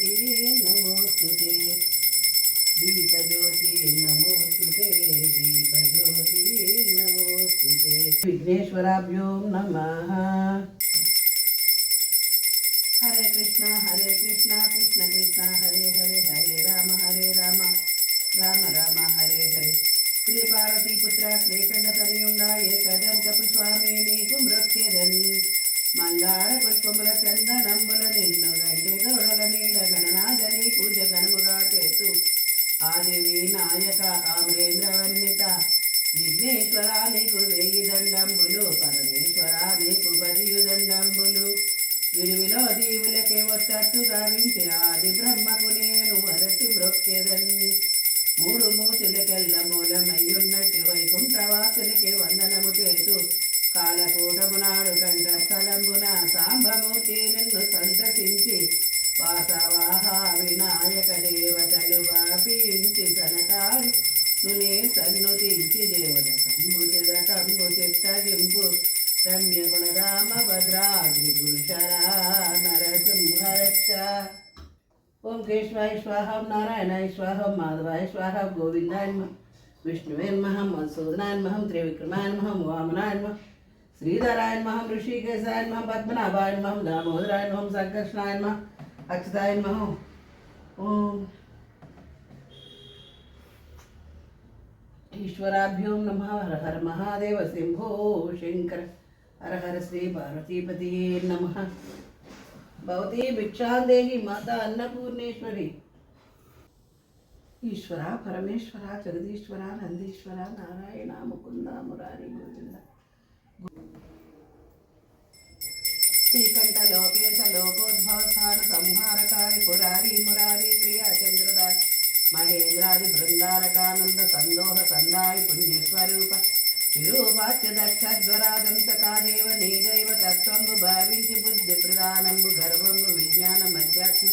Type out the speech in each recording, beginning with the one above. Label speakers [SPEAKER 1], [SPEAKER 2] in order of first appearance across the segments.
[SPEAKER 1] దీపజ్యోతి నమోస్తుతే దీపజ్యోతి నమోస్తుతే దీపజ్యోతి నమోస్తుతే విఘ్నేశ్వరాభ్యో నమః హరే కృష్ణ హరే కృష్ణ కృష్ణ కృష్ణ హరే హరే హరే రామ హరే రామ రామ రామ హరే హరే శ్రీ పార్వతీ పుత్ర శ్రీకంఠ తనయుండ ఏకదంతపు స్వామి నీకు మృత్యుదన్ మందార దీవులకే వచ్చట్టు గావించి ఆది బ్రహ్మకు ఓం కేశవాయ స్వాహం నారాయణాయ స్వాహం మాధవాయ స్వాహ గోవిందాయ నమః విష్ణువే నమః మధుసూదనాయ నమః త్రివిక్రమాయ నమః వామనాయ నమః శ్రీధరాయ నమః ఋషికేశాయ నమః పద్మనాభాయ నమః దామోదరాయ నమః సంకర్షణాయ నమః అచ్యుతాయ నమః ఓం ఈశ్వరాభ్యో నమ హర హర మహాదేవ శంభో శంకర హర హర శ్రీ పార్వతీపతి నమ భవతి భిక్షాందేహి మాత అన్నపూర్ణేశ్వరి. ఈశ్వర పరమేశ్వర జగదీశ్వర నందీశ్వర నారాయణ ముకుంద మురారి గోవింద. శ్రీకంఠ లోకేశ లోకోద్భవస్థాన సంహారకారి పురారి మురారి ప్రియ చంద్రదారి మహేంద్రాది బృందారకానంద సందోహ సందాయి పుణ్యస్వరూప. విరూపాత్య నీదైవ తత్వంబు భావించి బుద్ధి ప్రధానంబు గర్వంబు విజ్ఞాన మధ్యాత్మ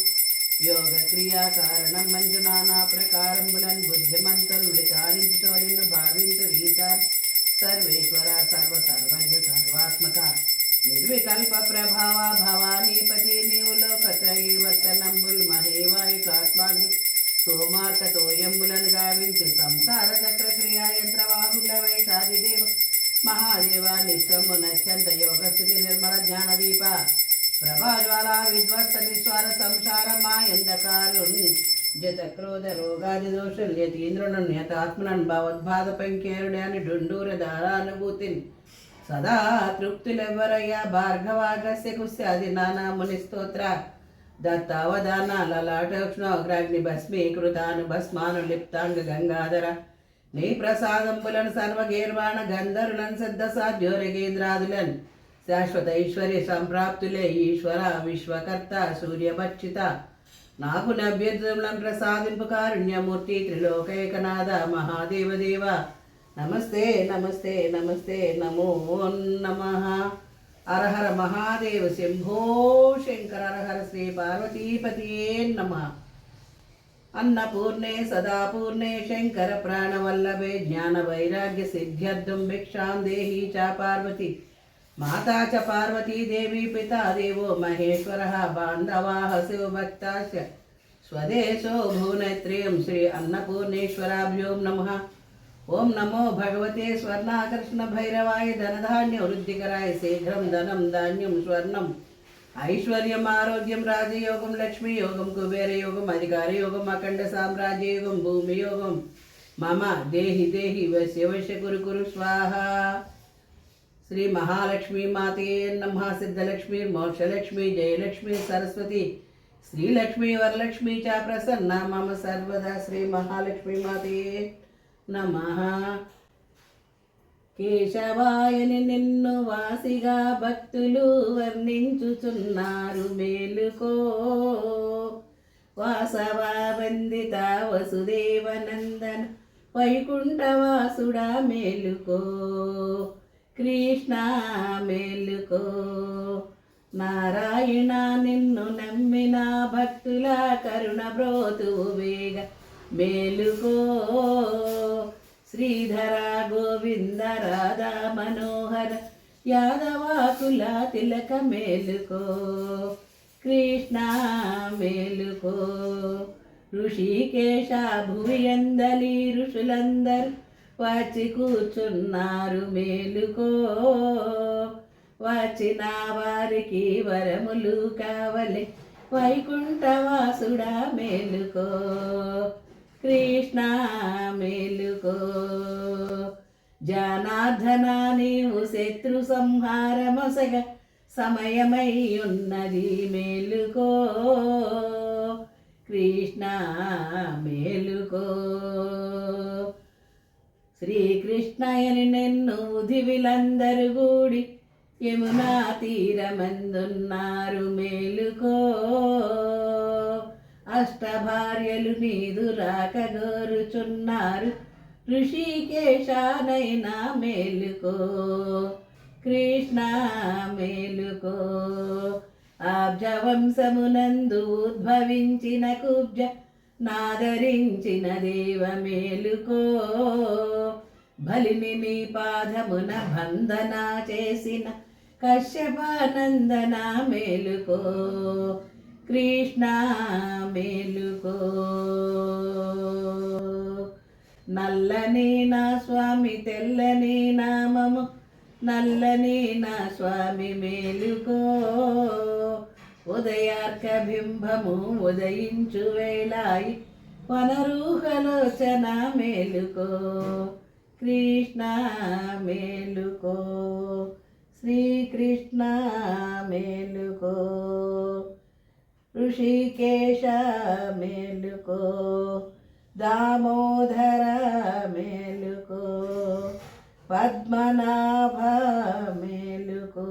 [SPEAKER 1] యోగ క్రియా కారణం మంజు నానా ప్రకారంబులను బుద్ధిమంతులు విచారించుతో భావించు రీతాన్. సర్వేశ్వర సర్వ సర్వజ్ఞ సర్వాత్మక నిర్వికల్ప ప్రభావ భవానీపతి నీవు లోకత్రయీవర్తనంబుల్ మహేవాయుకాత్మాగ్ని సోమార్కతోయంబులను గావించి సంసార చక్ర క్రియా యంత్రవాహుండవై సాధిదేవ మహాదేవ నిత్యము నత్యంత యోగస్థితి నిర్మల జ్ఞానదీప. ప్రభాజ్వాల విధ్వస్త నిస్వార సంసార మాయందకారుణ్ జత క్రోధ రోగాది దోషం యతీంద్రును న్యతాత్మనన్ భవద్బాధ పంకేరుడే అని డుండూర దారానుభూతిని సదా తృప్తులెవ్వరయ్యా భార్గవాగస్య కుస్యాది నానా ముని స్తోత్ర. దత్తావధాన లలాటోష్ణోగ్రాగ్ని భస్మీకృతాను భస్మాను లిప్తాంగ గంగాధర నీ ప్రసాదంబులను సర్వగీర్వాణ గంధర్వులను సిద్ధ సాధ్యోరగేంద్రాదులన్ శాశ్వత ఐశ్వర్య సంప్రాప్తులే ఈశ్వర విశ్వకర్త సూర్యభక్షిత నాకు నభ్యర్థులను ప్రసాదింపు కారుణ్యమూర్తి త్రిలోకైకనాథ మహాదేవదేవ. నమస్తే నమస్తే నమస్తే నమో నమ. అరహర మహాదేవ శంభో శంకర అరహర శ్రీ పార్వతీపతియే నమ. అన్నపూర్ణే సదాపూర్ణే శంకర ప్రాణవల్లభే జ్ఞాన వైరాగ్య సిద్ధ్యర్థం భిక్షాం దేహి చ పార్వతి. మాతా చ పార్వతీ దేవి పితా దేవో మహేశ్వర బాంధవా శివభక్తాశ స్వదేశో భువనత్రయం శ్రీ అన్నపూర్ణేశ్వరాభ్యో నమ. ఓం నమో భగవతే స్వర్ణాకర్షణ భైరవాయ ధనధాన్య వృద్ధికరాయ ഐശ്വര്യം, ആരോഗ്യം, രാജയോഗം ലക്ഷ്മി യോഗം കുബേരയോഗം, അധികാരയോഗം, അഖണ്ഡ സാമ്രാജ്യയോഗം, ഭൂമിയോഗം. മമ, ദേഹി ദേഹി വശ വശ കുരു കുരു സ്വാഹ. श्री महालक्ष्मी माते नमः सिद्धलक्ष्मी मोक्षलक्ष्मी जयलक्ष्मी सरस्वती श्रीलक्ष्मी वरलक्ष्मी चा प्रसन्ना मम सर्वदा श्री महालक्ष्मी माते नमः కేశవాయని నిన్ను వాసిగా భక్తులు వర్ణించుచున్నారు మేలుకో. వాసవ వందిత వసుదేవనందన వైకుంఠవాసుడా మేలుకో. కృష్ణ మేలుకో. నారాయణ నిన్ను నమ్మిన భక్తుల కరుణ బ్రోతు వేగ మేలుకో. శ్రీధర గోవింద రాధా మనోహర యాదవాకుల తిలక మేలుకో కృష్ణ మేలుకో. ఋషికేశ భువి ఋషులందరు ఋషులందరూ వచ్చి కూర్చున్నారు మేలుకో. వచ్చిన వారికి వరములు కావలి వైకుంఠవాసుడా మేలుకో. కృష్ణ మేలుకో. జనార్దన నీవు శత్రు సంహారమొసగ సమయమై ఉన్నది మేలుకో. కృష్ణ మేలుకో. శ్రీకృష్ణయని నిన్ను ఉదివిలందరు గూడి యమునా తీరమందున్నారు మేలుకో. అష్టభార్యలు నీదు రాకగోరుచున్నారు ఋషికేశానైనా మేలుకో కృష్ణ మేలుకో. ఆబ్జవంశమునందు ఉద్భవించిన కుబ్జ నాదరించిన దేవ మేలుకో. బలిని నీ పాదమున బంధన చేసిన కశ్యపానందన మేలుకో. కృష్ణ మేలుకో. నల్లని నా స్వామి తెల్లని నామము నల్లని నా స్వామి మేలుకో. ఉదయార్క బింబము ఉదయించు వేళాయి వనరూహలోచన మేలుకో. కృష్ణ మేలుకో శ్రీకృష్ణ మేలుకో. ఋషికేశ మేలుకో దామోదర మేలుకో పద్మనాభ మేలుకో.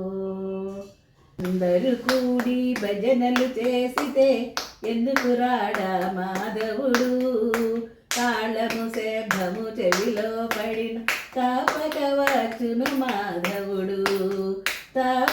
[SPEAKER 1] అందరు కూడి భజనలు చేసితే ఎందుకు రాడా మాధవుడు? తాళము శబ్దము చెవిలో పడిన తాపక వచ్చును మాధవుడు. తా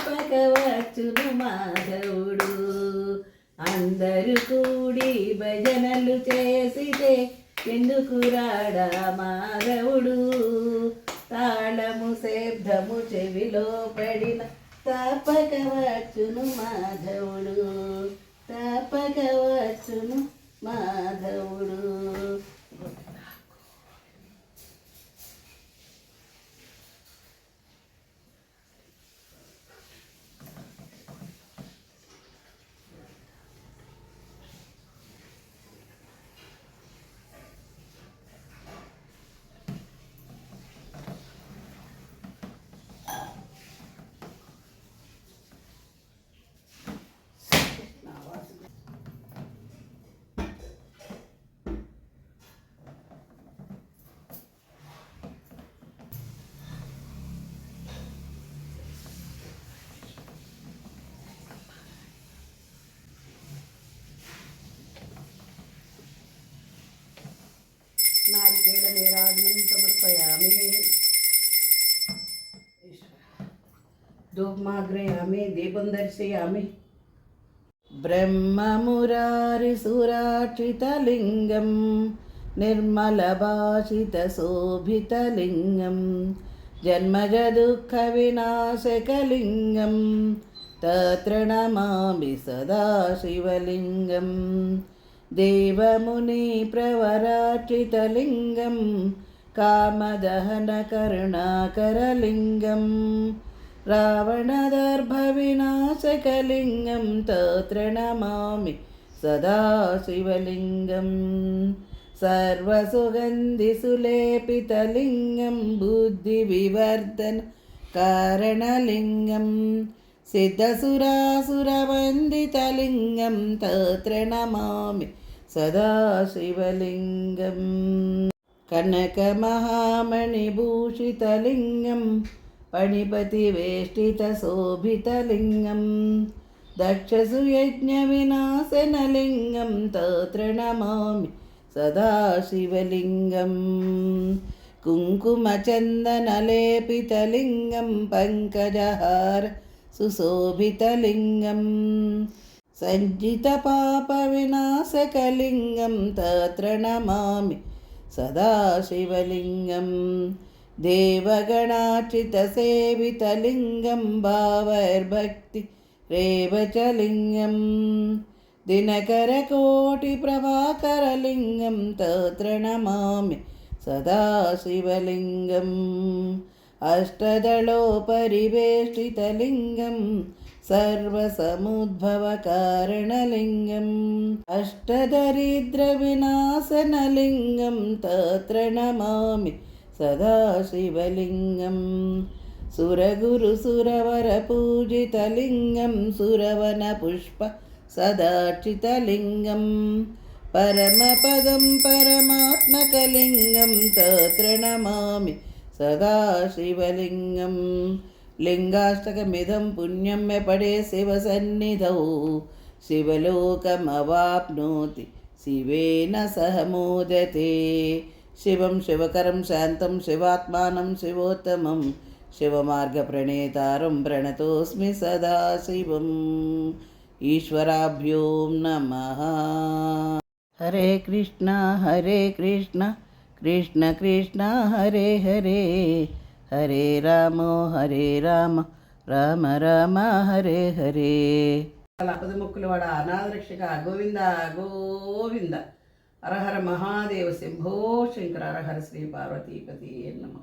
[SPEAKER 1] धूपमाग्रयामि दीपं दर्शयामि ब्रह्ममुरारिसुरार्चितलिङ्गं निर्मलभाषितशोभितलिङ्गं जन्मजदुःखविनाशकलिङ्गं तत्र नमामि सदा शिवलिङ्गम् देवमुनिप्रवरार्चितलिङ्गं कामदहनकरुणाकरलिङ्गं रावणदर्भविनाशकलिङ्गं तत्र नमामि सदा शिवलिङ्गं सर्वसुगन्धिसुलेपितलिङ्गं बुद्धिविवर्धन कारणलिङ्गं सिद्धसुरासुरवन्दितलिङ्गं तत्र नमामि सदाशिवलिङ्गं कनकमहामणिभूषितलिङ्गं पणिपतिवेष्टितशोभितलिङ्गं दक्षसुयज्ञविनाशनलिङ्गं तत्र नमामि सदाशिवलिङ्गं कुङ्कुमचन्दनलेपितलिङ्गं पङ्कजहार सुशोभितलिङ्गम् सञ्जितपापविनाशकलिङ्गं तत्र नमामि सदाशिवलिङ्गं देवगणार्चितसेवितलिङ्गं भावैर्भक्ति रेवचलिङ्गं दिनकरकोटिप्रभाकरलिङ्गं तत्र नमामि सदा शिवलिङ्गम् अष्टदलोपरिवेष्टितलिङ्गं सर्वसमुद्भवकारणलिङ्गम् अष्टदरिद्रविनाशनलिङ्गं तत्र नमामि सदा शिवलिङ्गम् सुरगुरुसुरवरपूजितलिङ्गं सुरवनपुष्प सदार्चितलिङ्गं परमपदं परमात्मकलिङ्गं तत्र नमामि सदा शिवलिङ्गं लिङ्गाष्टकमिदं पुण्यं मे पडे शिवसन्निधौ शिवलोकमवाप्नोति शिवेन सह मोदते శివం శివకరం శాంతం శివాత్మానం శివోత్తమం. శివమార్గప్रणేతారం ప్రణతోస్మి సదాశివం ఈశ్వరాభ్యోం నమ. హరే కృష్ణ హరే కృష్ణ కృష్ణ కృష్ణ హరే హరే. హరే రామ హరే రామ రామ రామ హరే హరే. ముక్కులవాడ అనాథరక్షక గోవింద గోవింద. హరహర మహాదేవ శంభో శంకర హరహర శ్రీ పార్వతీపతి నమ.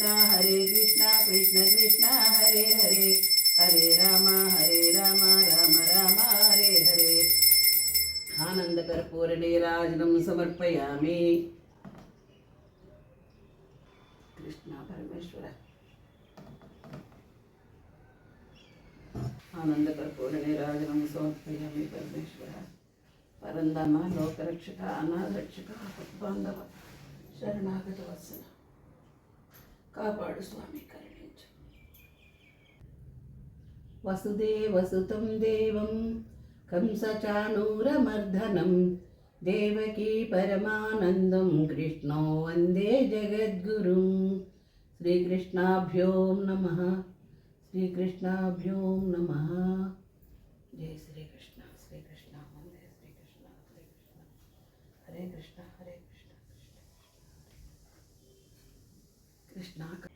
[SPEAKER 1] హరే కృష్ణ హరే కృష్ణ కృష్ణ కృష్ణ హరే హరే హరే రామ హరే రామ రామ రామ హరే హరే ఆనందకర్పూర నీరాజనం సమర్పయామి కృష్ణ పరమేశ్వర ఆనందకర్పూర నీరాజనం సమర్పయామి పరమేశ్వర పరందమ లోకరక్షక అనాథరక్షక బాంధవ శరణాగత వత్సల కాపాడు స్వామి కరుణించు. వసుదేవసుతం దేవం కంసచానూరమర్ధనం దేవకీ పరమానందం కృష్ణో వందే జగద్గురు. శ్రీకృష్ణాభ్యోం నమ. శ్రీకృష్ణాభ్యోం నమ. జయ శ్రీకృష్ణ వందే శ్రీకృష్ణ శ్రీకృష్ణ హరే